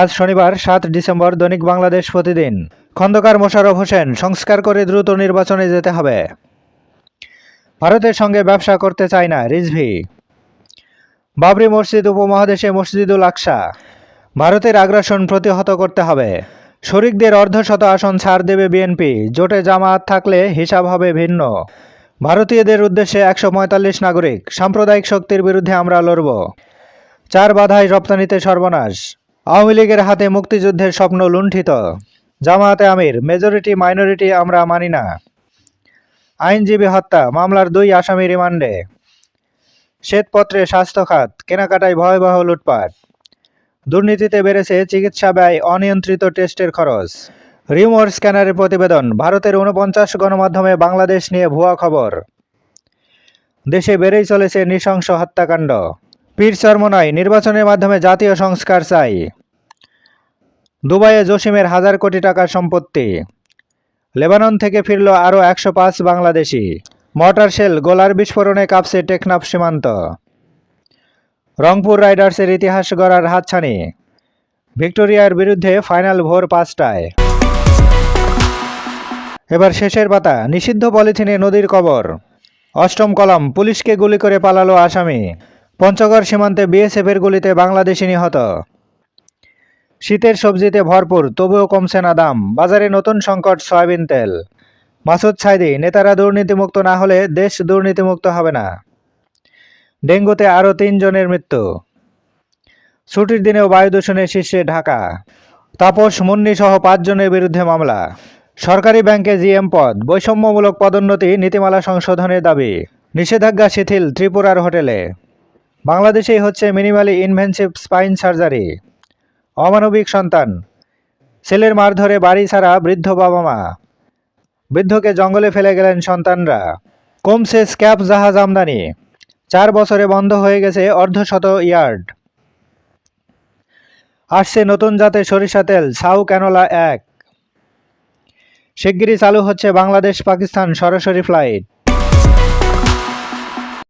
আজ শনিবার, সাত ডিসেম্বর দৈনিক বাংলাদেশ প্রতিদিন। খন্দকার মোশাররফ হোসেন, সংস্কার করে দ্রুত নির্বাচনে যেতে হবে। ভারতের সঙ্গে ব্যবসা করতে চায় না রিজভি। বাবরি মসজিদ উপমহাদেশে মসজিদুল আকসা। ভারতের আগ্রাসন প্রতিহত করতে হবে। শরিকদের অর্ধশত আসন ছাড় দেবে বিএনপি। জোটে জামাত থাকলে হিসাব হবে ভিন্ন। ভারতীয়দের উদ্দেশ্যে একশো পঁয়তাল্লিশ নাগরিক। সাম্প্রদায়িক শক্তির বিরুদ্ধে আমরা লড়ব। চার বাধায় রপ্তানিতে সর্বনাশ। আওয়ামী লীগের হাতে মুক্তিযুদ্ধের স্বপ্ন লুণ্ঠিত। জামায়াতে আমির, মেজরিটি, মাইনরিটি আমরা মানি না। আইনজীবী হত্যা, মামলার দুই আসামি রিমান্ডে। শ্বেতপত্রে স্বাস্থ্য খাত, কেনাকাটায় ভয়াবহ লুটপাট। দুর্নীতিতে বেড়েছে চিকিৎসা ব্যয়, অনিয়ন্ত্রিত টেস্টের খরচ। রিমোর স্ক্যানারের প্রতিবেদন, ভারতের উনপঞ্চাশ গণমাধ্যমে বাংলাদেশ নিয়ে ভুয়া খবর। দেশে বেড়েই চলেছে নৃশংস হত্যাকাণ্ড। পীর চর্মনাই নির্বাচনের মাধ্যমে জাতীয় সংস্কার চাই। দুবাইয়ে জসিমের হাজার কোটি টাকার সম্পত্তি। লেবানন থেকে ফিরল আরও একশো পাঁচ বাংলাদেশি। মর্টার শেল গোলার বিস্ফোরণে কাঁপছে টেকনাফ সীমান্ত। রংপুর রাইডার্সের ইতিহাস গড়ার হাতছানি। ভিক্টোরিয়ার বিরুদ্ধে ফাইনাল ভোর পাঁচটায়। এবার শেষের পাতা, নিষিদ্ধ পলিথিনে নদীর কবর। অষ্টম কলাম, পুলিশকে গুলি করে পালালো আসামি। পঞ্চগড় সীমান্তে বিএসএফের গুলিতে বাংলাদেশি নিহত। শীতের সবজিতে ভরপুর, তবুও কমছে না দাম। বাজারে নতুন সংকট, সয়াবিন তেল। মাসুদ সাইদি, নেতারা দুর্নীতিমুক্ত না হলে দেশ দুর্নীতিমুক্ত হবে না। ডেঙ্গুতে আরও তিনজনের মৃত্যু। ছুটির দিনেও বায়ু দূষণের শীর্ষে ঢাকা। তাপস মুন্নি সহ পাঁচজনের বিরুদ্ধে মামলা। সরকারি ব্যাংকে জিএম পদ। বৈষম্যমূলক পদোন্নতি নীতিমালা সংশোধনের দাবি। নিষেধাজ্ঞা শিথিল ত্রিপুরার হোটেলে। বাংলাদেশেই হচ্ছে মিনিমালি ইনভেন্সিভ স্পাইন সার্জারি। অমানবিক সন্তান। ছেলের মার ধরে বাড়ি ছাড়া বৃদ্ধ বাবা মা। বৃদ্ধকে জঙ্গলে ফেলে গেলেন সন্তানরা। কমছে স্ক্যাপ জাহাজ আমদানি। চার বছরে বন্ধ হয়ে গেছে অর্ধশত ইয়ার্ড। আসছে নতুন জাতের সরিষা তেল, সাউ ক্যানোলা এক। শিগগিরই চালু হচ্ছে বাংলাদেশ পাকিস্তান সরাসরি ফ্লাইট।